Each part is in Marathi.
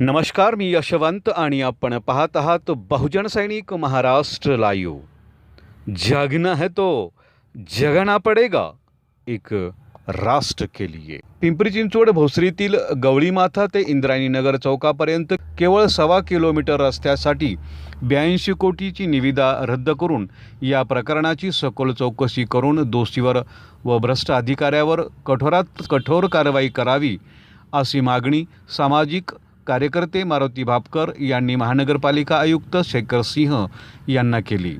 नमस्कार मी यशवंत आणि आपण पाहत आहात बहुजन सैनिक महाराष्ट्र लाईव्ह. जगना है तो जगना पडेगा एक राष्ट्र के लिए. पिंपरी चिंचवड भोसरीतील गवळीमाथा ते इंद्रायणी नगर चौकापर्यंत केवळ सव्वा किलोमीटर रस्त्यासाठी ब्याऐंशी कोटीची निविदा रद्द करून या प्रकरणाची सखोल चौकशी करून दोषीवर व भ्रष्ट अधिकाऱ्यावर कठोरात कठोर कारवाई करावी अशी मागणी सामाजिक कार्यकर्ते मारुती भापकर यांनी महानगरपालिका आयुक्त शेखर सिंह यांना केली.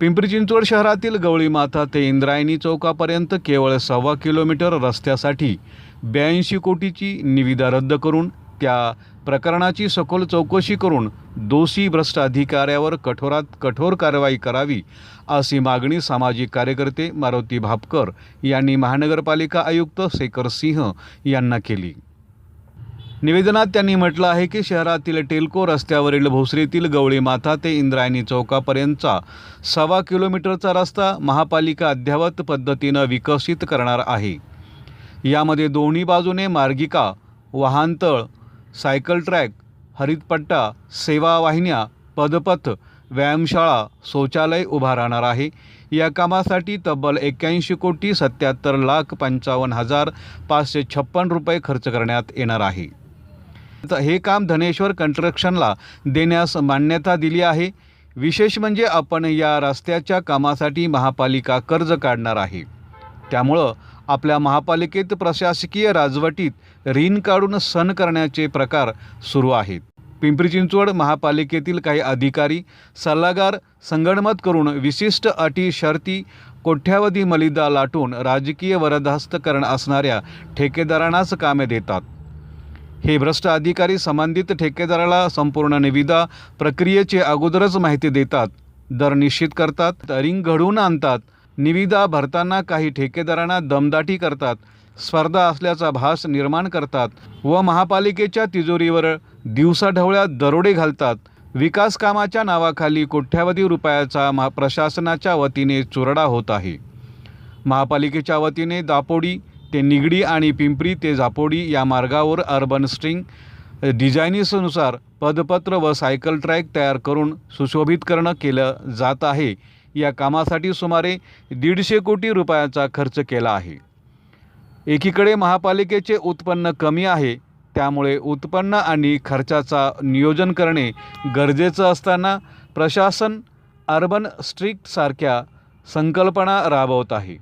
पिंपरी चिंचवड शहरातील गवळीमाथा ते इंद्रायणी चौकापर्यंत केवळ सव्वा किलोमीटर रस्त्यासाठी ब्याऐंशी कोटीची निविदा रद्द करून त्या प्रकरणाची सखोल चौकशी करून दोषी भ्रष्ट अधिकाऱ्यावर कठोरात कठोर कारवाई करावी अशी मागणी सामाजिक कार्यकर्ते मारुती भापकर यांनी महानगरपालिका आयुक्त शेखर सिंह यांना केली. निवेदनात त्यांनी म्हटलं आहे की शहरातील टेल्को रस्त्यावरील भोसरीतील गवळी माथा ते इंद्रायणी चौकापर्यंतचा सव्वा किलोमीटरचा रस्ता महापालिका अद्ययावत पद्धतीनं विकसित करणार आहे. यामध्ये दोन्ही बाजूने मार्गिका वाहनतळ सायकल ट्रॅक हरितपट्टा सेवा वाहिन्या पदपथ व्यायामशाळा शौचालय उभा राहणार आहे. या कामासाठी तब्बल एक्क्याऐंशी कोटी सत्याहत्तर लाख पंचावन्न हजार पाचशे छप्पन रुपये खर्च करण्यात येणार आहे. हे काम धनेश्वर कन्स्ट्रक्शनला देण्यास मान्यता दिली आहे. विशेष म्हणजे आपण या रस्त्याच्या कामासाठी महापालिका कर्ज काढणार आहे. त्यामुळं आपल्या महापालिकेत प्रशासकीय राजवटीत ऋण काढून सण करण्याचे प्रकार सुरू आहेत. पिंपरी चिंचवड महापालिकेतील काही अधिकारी सल्लागार संगणमत करून विशिष्ट अटी शर्ती कोठ्यावधी मलिदा लाटून राजकीय वरदहस्तकरण असणाऱ्या ठेकेदारांनाच कामे देतात. हे भ्रष्ट अधिकारी संबंधित ठेकेदाराला संपूर्ण निविदा प्रक्रियेची अगोदरच माहिती देतात. दर निश्चित करतात रिंग घडवून आणतात. निविदा भरताना काही ठेकेदारांना दमदाटी करतात स्पर्धा असल्याचा भास निर्माण करतात व महापालिकेच्या तिजोरीवर दिवसाढवळ्या दरोडे घालतात. विकास कामाच्या नावाखाली कोट्यावधी रुपयाचा महा प्रशासनाच्या वतीने चुरडा होत आहे. महापालिकेच्या वतीने दापोडी ते निगडी आणि पिंपरी ते झापोडी या मार्गावर अर्बन स्ट्रिंग डिझायनिसनुसार पदपत्र व सायकल ट्रॅक तयार करून सुशोभित करणं केलं जात आहे. या कामासाठी सुमारे दीडशे कोटी रुपयाचा खर्च केला आहे. एकीकडे महापालिकेचे उत्पन्न कमी आहे त्यामुळे उत्पन्न आणि खर्चाचा नियोजन करणे गरजेचं असताना प्रशासन अर्बन स्ट्रिक्टसारख्या संकल्पना राबवत आहे.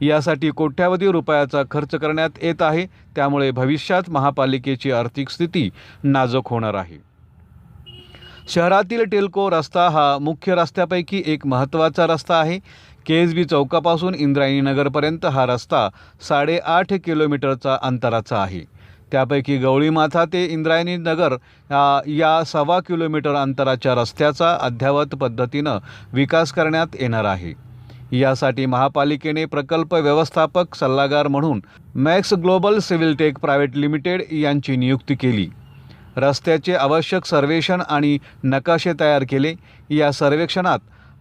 यासाठी कोट्यावधी रुपयाचा खर्च करण्यात येत आहे. त्यामुळे भविष्यात महापालिकेची आर्थिक स्थिती नाजूक होणार आहे. शहरातील टेल्को रस्ता हा मुख्य रस्त्यापैकी एक महत्त्वाचा रस्ता आहे. के एस बी चौकापासून इंद्रायणी नगरपर्यंत हा रस्ता साडेआठ किलोमीटरचा अंतराचा आहे. त्यापैकी गवळीमाथा ते इंद्रायणी नगर या- या सव्वा किलोमीटर अंतराच्या रस्त्याचा अद्ययावत पद्धतीनं विकास करण्यात येणार आहे. यासाठी महापालिकेने प्रकल्प व्यवस्थापक सल्लागार म्हणून Max Global Civil Tech private limited यांची नियुक्ती केली. रस्त्याचे आवश्यक सर्वेक्षण आणि नकाशे तयार केले. या सर्वेक्षणात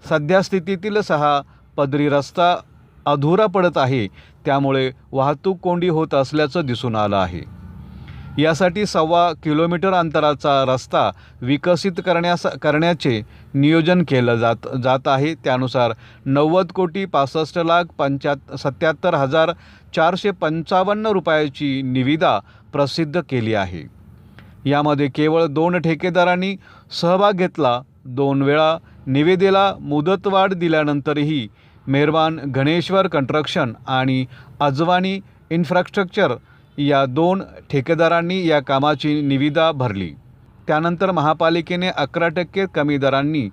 सध्या स्थितीतील सहा पदरी रस्ता अधुरा पडत आहे. त्यामुळे वाहतूक कोंडी होत असल्याचं दिसून आलं आहे. यासाठी सव्वा किलोमीटर अंतराचा रस्ता विकसित करण्यास करण्याचे नियोजन केलं जात जात आहे. त्यानुसार नव्वद कोटी पासष्ट लाख पंच्याहत्तर सत्याहत्तर हजार चारशे पंचावन्न रुपयाची निविदा प्रसिद्ध केली आहे. यामध्ये केवळ दोन ठेकेदारांनी सहभाग घेतला. दोन वेळा निविदेला मुदतवाढ दिल्यानंतरही मेहरबान गणेश्वर कन्स्ट्रक्शन आणि अजवानी इन्फ्रास्ट्रक्चर या दोन ठेकेदारांनी या कामाची निविदा भरली. त्यानंतर महापालिकेने अकरा टक्के कमी दरांनी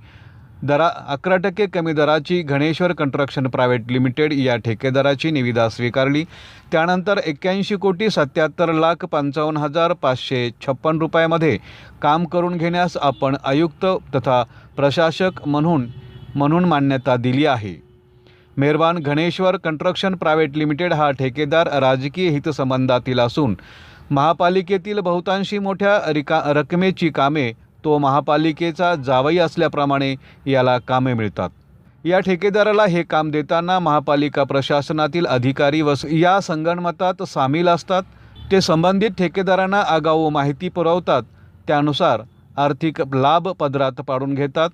दरा अकरा टक्के कमी दराची गणेश्वर कंस्ट्रक्शन प्रायव्हेट लिमिटेड या ठेकेदाराची निविदा स्वीकारली. त्यानंतर एक्क्याऐंशी कोटी सत्याहत्तर लाख पंचावन्न हजार पाचशे छप्पन रुपयामध्ये काम करून घेण्यास आपण आयुक्त तथा प्रशासक म्हणून म्हणून मान्यता दिली आहे. मेहरबान गणेश्वर कन्स्ट्रक्शन प्रायव्हेट लिमिटेड हा ठेकेदार राजकीय हितसंबंधातील असून महापालिकेतील बहुतांशी मोठ्या रिका रकमेची कामे तो महापालिकेचा जावई असल्याप्रमाणे याला कामे मिळतात. या ठेकेदाराला हे काम देताना महापालिका प्रशासनातील अधिकारी व या संगणमतात सामील असतात. ते संबंधित ठेकेदारांना आगाऊ माहिती पुरवतात. त्यानुसार आर्थिक लाभ पदरात पाडून घेतात.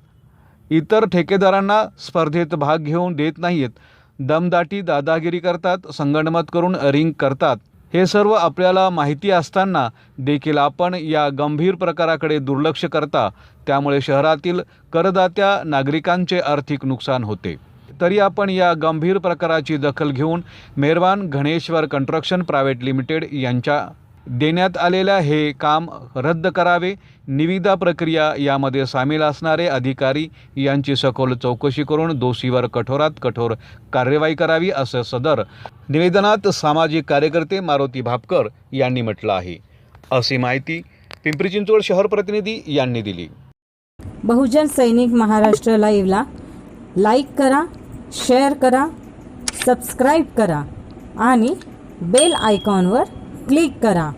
इतर ठेकेदारांना स्पर्धेत भाग घेऊन देत नाहीत दमदाटी दादागिरी करतात संगणमत करून रिंग करतात. हे सर्व आपल्याला माहिती असताना देखील आपण या गंभीर प्रकाराकडे दुर्लक्ष करता. त्यामुळे शहरातील करदात्या नागरिकांचे आर्थिक नुकसान होते. तरी आपण या गंभीर प्रकाराची दखल घेऊन Merwan Ghaneshwar construction private limited यांच्या देण्यात आलेल्या हे काम रद्द करावे. निविदा प्रक्रिया यामध्ये सामील असणारे अधिकारी यांची सखोल चौकशी करून दोषीवर कठोरात कठोर कार्यवाही करावी असं सदर निवेदनात सामाजिक कार्यकर्ते मारुती भापकर यांनी म्हटलं आहे. अशी माहिती पिंपरी चिंचवड शहर प्रतिनिधी यांनी दिली. बहुजन सैनिक महाराष्ट्र लाईव्हला लाईक करा शेअर करा सबस्क्राईब करा आणि बेल आयकॉनवर क्लिक करा.